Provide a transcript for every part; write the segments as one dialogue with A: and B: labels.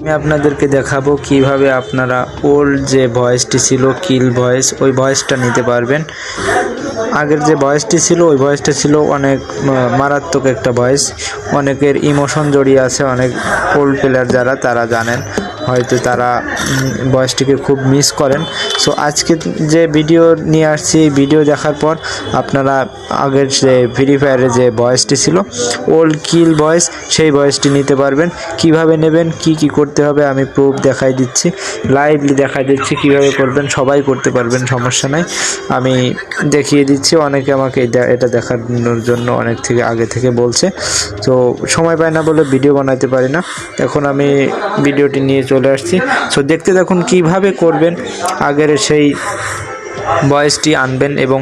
A: আমি আপনাদেরকে দেখাবো কীভাবে আপনারা ওল্ড যে ভয়েসটি ছিল, কিল ভয়েস, ওই ভয়েসটা নিতে পারবেন। আগের যে ভয়েসটি ছিল, ওই ভয়েসটা ছিল অনেক মারাত্মক একটা ভয়েস। অনেকের ইমোশন জড়িয়ে আছে, অনেক ওল্ড প্লেয়ার যারা, তারা জানেন। হয়তো তারা বয়সটিকে খুব মিস করেন। সো আজকে যে ভিডিও নিয়ে আসছি ভিডিও দেখার পর আপনারা আগের যে ফ্রি ফায়ারের যে ভয়েসটি ছিল ওল্ড কিল ভয়েস সেই বয়সটি নিতে পারবেন। কীভাবে নেবেন, কি কি করতে হবে, আমি প্রুফ দেখাই দিচ্ছি। লাইভলি দেখাই দিচ্ছি কীভাবে করবেন, সবাই করতে পারবেন, সমস্যা নাই। আমি দেখিয়ে দিচ্ছি, অনেকে আমাকে এটা- এটা দেখানোর জন্য অনেক থেকে আগে থেকে বলছে। তো সময় পায় না বলে ভিডিও বানাতে পারি না। এখন আমি ভিডিওটি নিয়ে চলে আসছি। সো দেখতে দেখুন কীভাবে করবেন, আগের সেই ভয়েসটি আনবেন এবং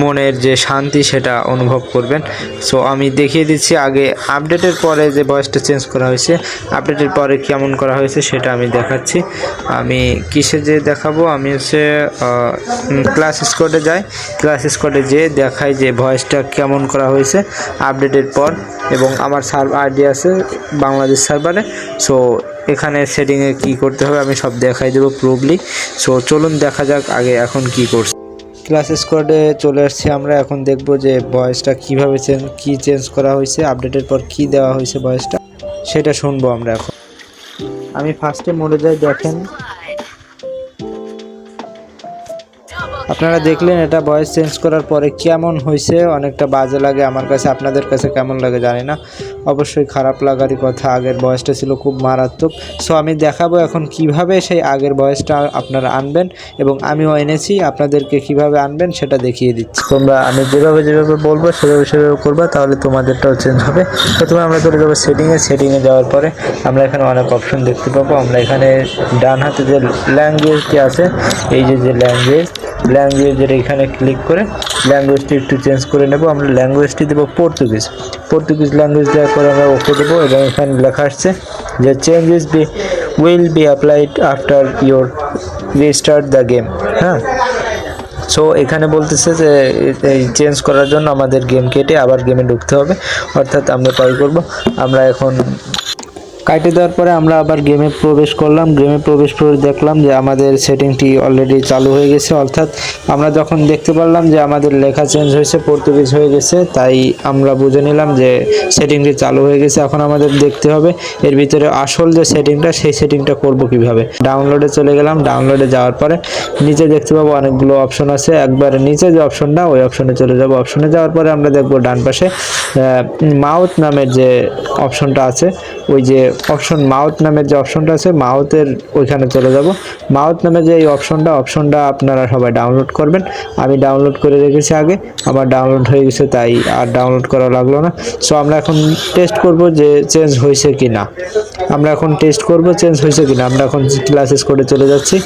A: মনের যে শান্তি সেটা অনুভব করবেন। সো আমি দেখিয়ে দিচ্ছি আগে আপডেটের পরে যে ভয়েসটা চেঞ্জ করা হয়েছে আপডেটের পরে কেমন করা হয়েছে সেটা আমি দেখাচ্ছি। আমি কিসে যে দেখাবো? আমি হচ্ছে ক্লাস স্কোয়াডে যাই। ক্লাস স্কোয়াডে যেয়ে দেখাই যে ভয়েসটা কেমন করা হয়েছে আপডেটের পর এবং আমার সার্ভ আইডি আছে বাংলাদেশ সার্ভারে সো এখানে সেটিংয়ে কি করতে হবে আমি সব দেখাই দেবো প্রুভলি সো চলুন দেখা যাক আগে এখন কি করছে। ক্লাস স্কোয়াডে চলে আসছি আমরা, এখন দেখব যে ভয়েসটা কীভাবে চেঞ্জ কী চেঞ্জ করা হয়েছে আপডেটের পর কি দেওয়া হয়েছে ভয়েসটা সেটা শুনব আমরা এখন। আমি ফার্স্টে মোড়ে যাই, দেখেন। আপনারা দেখলেন এটা ভয়েস চেঞ্জ করার পরে কেমন হয়েছে, অনেকটা বাজে লাগে আমার কাছে, আপনাদের কাছে কেমন লাগে জানি না। অবশ্যই খারাপ লাগারই কথা, আগের বয়সটা ছিল খুব মারাত্মক। সো আমি দেখাবো এখন কীভাবে সেই আগের বয়সটা আপনারা আনবেন এবং আমিও এনেছি, আপনাদেরকে কীভাবে আনবেন সেটা দেখিয়ে দিচ্ছি। তোমরা আমি যেভাবে যেভাবে বলব, সেভাবে সেভাবে করবা, তাহলে তোমাদেরটাও চেঞ্জ হবে। প্রথমে আমরা চলে যাব সেটিংয়ে সেটিংয়ে যাওয়ার পরে আমরা এখানে অনেক অপশন দেখতে পাবো। আমরা এখানে ডান হাতে যে ল্যাঙ্গুয়েজটি আছে, এই যে যে ল্যাঙ্গুয়েজ ল্যাঙ্গুয়েজের এখানে ক্লিক করে ল্যাঙ্গুয়েজটি একটু চেঞ্জ করে নেব। আমরা ল্যাঙ্গুয়েজটি দেবো পর্তুগিজ পর্তুগিজ ল্যাঙ্গুয়েজ দেওয়ার পরে আমরা ওকে দেবো এবং এখানে লেখা আসছে যে changes be will be applied after your restart the game হ্যাঁ? সো এখানে বলতেছে যে, এই চেঞ্জ করার জন্য আমাদের গেম কেটে আবার গেমে ঢুকতে হবে। অর্থাৎ আমরা ট্রাই করব। আমরা এখন কাটে দেওয়ার পরে আমরা আবার গেমে প্রবেশ করলাম। গেমে প্রবেশ করে দেখলাম যে আমাদের সেটিংটি অলরেডি চালু হয়ে গেছে। অর্থাৎ আমরা যখন দেখতে পারলাম যে আমাদের লেখা চেঞ্জ হয়েছে পর্তুগিজ হয়ে গেছে, তাই আমরা বুঝে নিলাম যে সেটিংটি চালু হয়ে গেছে। এখন আমাদের দেখতে হবে এর ভিতরে আসল যে সেটিংটা, সেই সেটিংটা করব কীভাবে। ডাউনলোডে চলে গেলাম। ডাউনলোডে যাওয়ার পরে নিচে দেখতে পাবো অনেকগুলো অপশন আছে। একবারে নিচে যে অপশনটা ওই অপশনে চলে যাব। অপশনে যাওয়ার পরে আমরা দেখব ডান পাশে মাউথ নামের যে অপশনটা আছে, ওই যে অপশন মাউথ নামের যে অপশনটা আছে, মাউথের ওইখানে চলে যাব। মাউথ নামের যে এই অপশনটা অপশনটা আপনারা সবাই ডাউনলোড করবেন। আমি ডাউনলোড করে রেখেছি আগে, আমার ডাউনলোড হয়ে গেছে, তাই আর ডাউনলোড করা লাগল না। সো আমরা এখন টেস্ট করব যে চেঞ্জ হয়েছে কি না আমরা এখন টেস্ট করব চেঞ্জ হয়েছে কি না আমরা এখন ক্লাসেস করে চলে যাচ্ছি।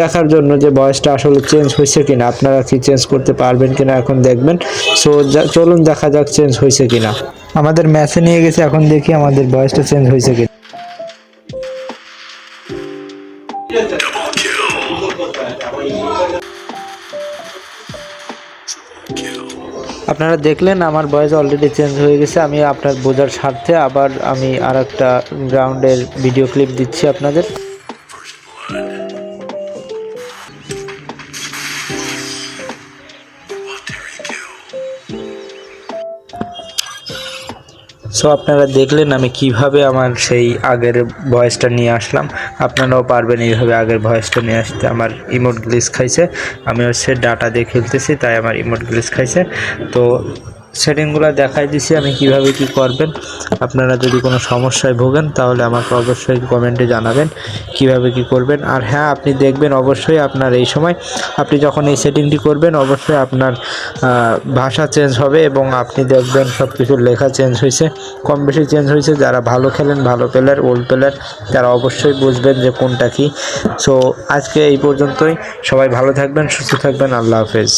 A: দেখার জন্য যে বয়সটা আসলে চেঞ্জ হয়েছে কিনা, আপনারা কি চেঞ্জ করতে পারবেন কিনা এখন দেখবেন। সো চলুন দেখা যাক চেঞ্জ হয়েছে কিনা। আমাদের ম্যাচে নিয়ে গেছে, এখন দেখি আমাদের বয়সটা চেঞ্জ হয়েছে কিনা। আপনারা দেখলেন আমার বয়স অলরেডি চেঞ্জ হয়ে গেছে, আমি আপনার বোঝার স্বার্থে আবার আমি আর একটা গ্রাউন্ডের ভিডিও ক্লিপ দিচ্ছি আপনাদের। সো আপনারা দেখলেন আমি কীভাবে আমার সেই আগের ভয়েসটা নিয়ে আসলাম। আপনারাও পারবেন এইভাবে আগের ভয়েসটা নিয়ে আসতে। আমার ইমোট গ্লিস খাইছে। আমি হচ্ছে ডাটা দিয়ে খেলতেছি, তাই আমার ইমোট গ্লিস খাইছে। তো সেটিংগুলো দেখাই দিছি, আমি কীভাবে কি করবেন। আপনারা যদি কোনো সমস্যায় ভোগেন, তাহলে আমাকে অবশ্যই কমেন্টে জানাবেন, কীভাবে কি করবেন। আর হ্যাঁ আপনি দেখবেন অবশ্যই আপনার এই সময় আপনি যখন এই সেটিংটি করবেন, অবশ্যই আপনার ভাষা চেঞ্জ হবে এবং আপনি দেখবেন সব কিছু লেখা চেঞ্জ হয়েছে কম বেশি চেঞ্জ হয়েছে। যারা ভালো খেলেন, ভালো প্লেয়ার ওল্ড প্লেয়ার তারা অবশ্যই বুঝবেন যে কোনটা কি। সো আজকে এই পর্যন্তই। সবাই ভালো থাকবেন, সুস্থ থাকবেন। আল্লাহ হাফেজ।